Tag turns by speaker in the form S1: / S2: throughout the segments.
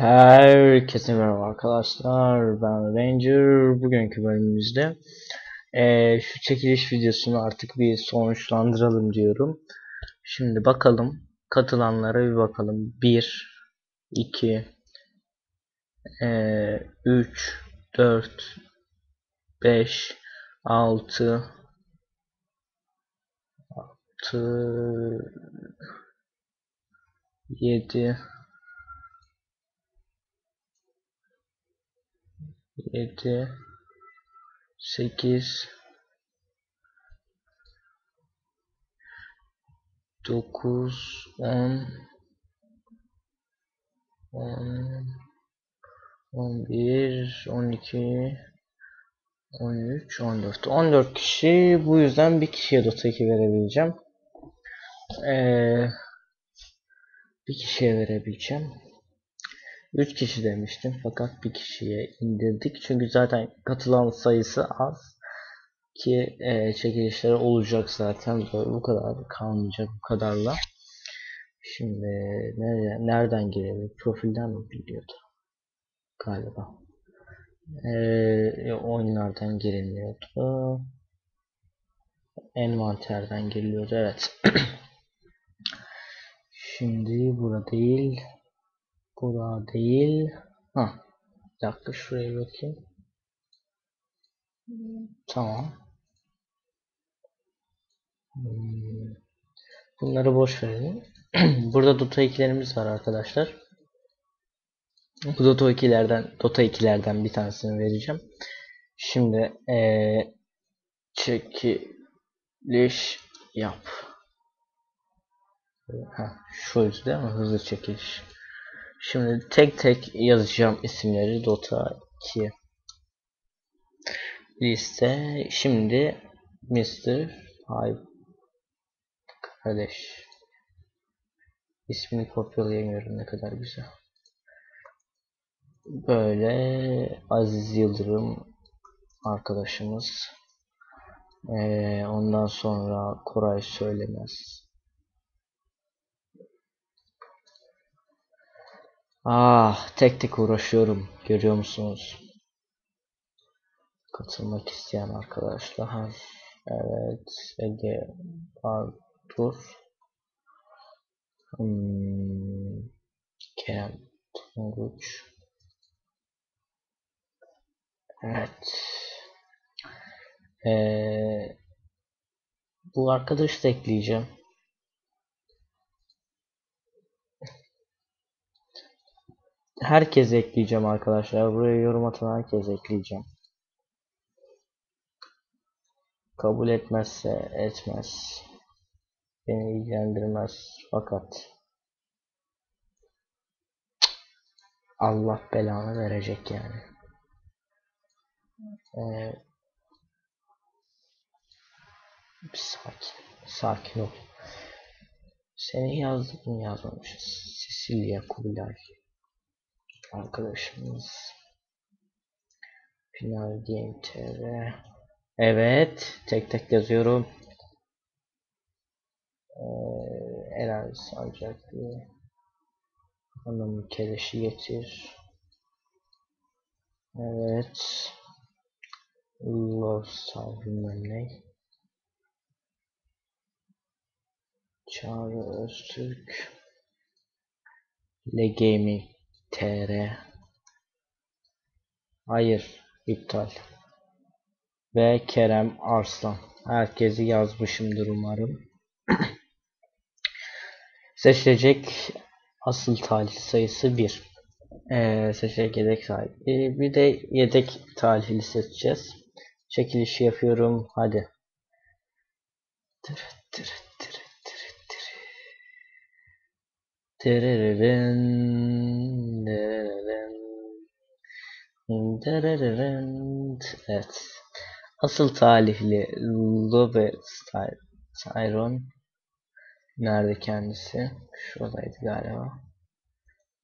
S1: Herkese merhaba arkadaşlar. Ben Ranger. Bugünkü bölümümüzde eee, şu çekiliş videosunu artık bir sonuçlandıralım diyorum. Şimdi bakalım. Katılanlara bir bakalım. 1 2 3 4 5 6 6 7 7 8 9 10 10 11 12 13 14 14 kişi. Bu yüzden bir kişiye Dota 2 verebileceğim. Ee, bir kişiye verebileceğim. 3 kişi demiştim fakat bir kişiye indirdik. Çünkü zaten katılan sayısı az. Ki e, çekilişler olacak zaten. Bu kadar kalmayacak bu kadarla. Şimdi nereye, nereden girelim? Profilden mi biliyordu? Galiba. E, oyunlardan girilmiyordu. Envanterden giriliyordu. Evet. Şimdi burada değil. Bura değil. Ha. Bir dakika şuraya bakayım. Tamam. Hmm. Bunları boş verelim. Burada Dota 2'lerimiz var arkadaşlar. Bu Dota 2'lerden Dota 2'lerden bir tanesini vereceğim. Şimdi ee, çekiliş yap. Ha, şuydu değil? Hızlı çekiliş. Şimdi tek tek yazacağım isimleri Dota 2 liste. Şimdi Mr. Five kardeş ismini kopyalayamıyorum ne kadar güzel. Böyle Aziz Yıldırım arkadaşımız. Ee, ondan sonra Koray Söylemez. Ah tek tek uğraşıyorum. Görüyor musunuz? Katılmak isteyen arkadaşlar. Evet. Ege Artur. Hmm. Kerem Tunguç. Evet. Ee, bu arkadaşı da ekleyeceğim. Herkese ekleyeceğim arkadaşlar. Buraya yorum atan herkese ekleyeceğim. Kabul etmezse etmez. Beni ilgilendirmez. Fakat Allah belanı verecek yani. Ee, bir sakin. Sakin ol. Seni yazdık mı yazmamışız. Cecilia Kubilay arkadaşımız. Final Game TV Evet tek tek yazıyorum. Ee, Eren Sancaklı. Hanım keleşi getir. Evet. Love Star bilmem ne. Çağrı Öztürk. Le Gaming TR Hayır iptal. Ve Kerem Arslan. Herkesi yazmışımdır umarım. Seçilecek asıl talih sayısı 1 ee, seçilecek yedek sahibi. Bir de yedek talihli seçeceğiz. Çekilişi yapıyorum. Hadi. Tır tır Tırırırın, tırırırın. Evet. Asıl talihli Lobe Tyron nerede kendisi? Şuradaydı galiba.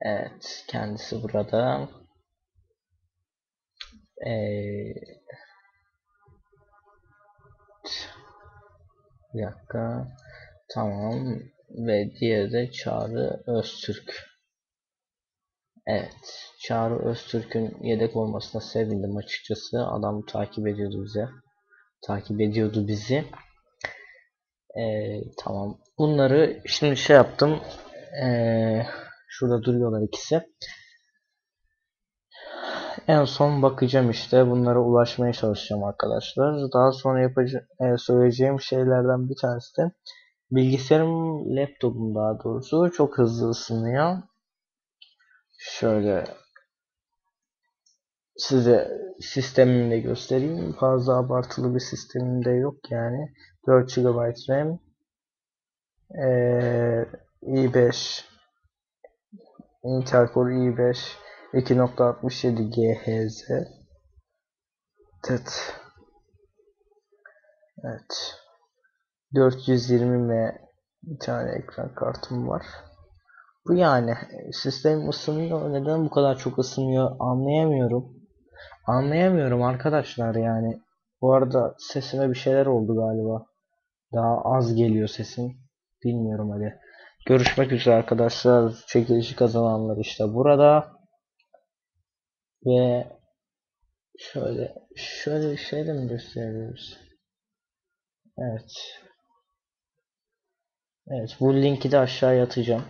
S1: Evet, kendisi burada. Ee, bir dakika. Tamam. Ve diğeri de Çağrı Öztürk. Evet. Çağrı Öztürk'ün yedek olmasına sevindim açıkçası. Adam takip ediyordu bize. Takip ediyordu bizi. Ee, tamam. Bunları şimdi şey yaptım. Ee, şurada duruyorlar ikisi. En son bakacağım işte. Bunlara ulaşmaya çalışacağım arkadaşlar. Daha sonra yapacağım, söyleyeceğim şeylerden bir tanesi de bilgisayarım, laptopum daha doğrusu çok hızlı ısınıyor. Şöyle size sistemimi de göstereyim. Fazla abartılı bir sistemim de yok yani. 4 GB RAM ee, i5 Intel Core i5 2.67 GHz Evet. Evet. 420 m bir tane ekran kartım var. Bu yani sistem ısınıyor. Neden bu kadar çok ısınıyor anlayamıyorum. Anlayamıyorum arkadaşlar yani. Bu arada sesime bir şeyler oldu galiba. Daha az geliyor sesim. Bilmiyorum hadi. Görüşmek üzere arkadaşlar. Çekilişi kazananlar işte burada. Ve şöyle şöyle bir şey de mi gösteriyoruz? Evet. Evet bu linki de aşağıya atacağım.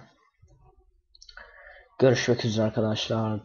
S1: Görüşmek üzere arkadaşlar.